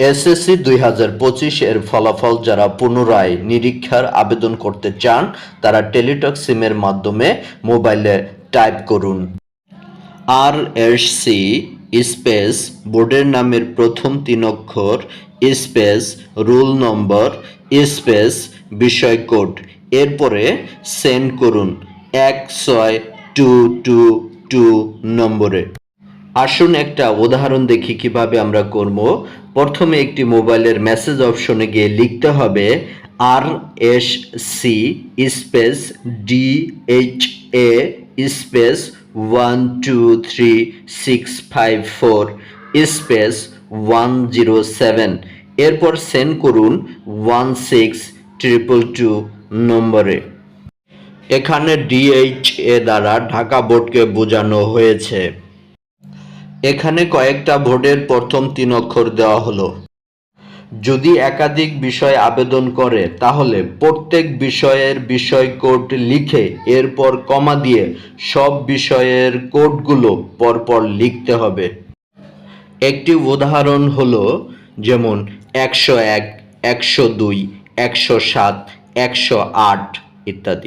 SSC দুই হাজার পঁচিশ এর ফলাফল যারা পুনরায় নিরীক্ষার আবেদন করতে চান, তারা টেলিটক সিমের মাধ্যমে মোবাইলে টাইপ করুন। আর এস সি স্পেস বোর্ডের নামের প্রথম তিন অক্ষর, স্পেস, রুল নম্বর, স্পেস, বিষয় কোড। এরপরে সেন্ড করুন এক ছয় টু টু টু নম্বরে। আসুন একটা উদাহরণ দেখি কীভাবে আমরা করব। প্রথমে একটি মোবাইলের মেসেজ অপশনে গিয়ে লিখতে হবে R S C space D H A space one two three six five four space one zero seven এরপর সেন্ড করুন ওয়ান সিক্স ট্রিপল টু নম্বরে। এখানে ডিএইচ এ দ্বারা ঢাকা বোর্ডকে বোঝানো হয়েছে। এখানে কয়েকটা ভোটের প্রথম তিন অক্ষর দেওয়া হলো। যদি একাধিক বিষয় আবেদন করে, তাহলে প্রত্যেক বিষয়ের বিষয় কোড লিখে এরপর কমা দিয়ে সব বিষয়ের কোডগুলো পরপর লিখতে হবে। একটি উদাহরণ হলো, যেমন একশো এক, একশো দুই, একশো সাত, একশো আট ইত্যাদি।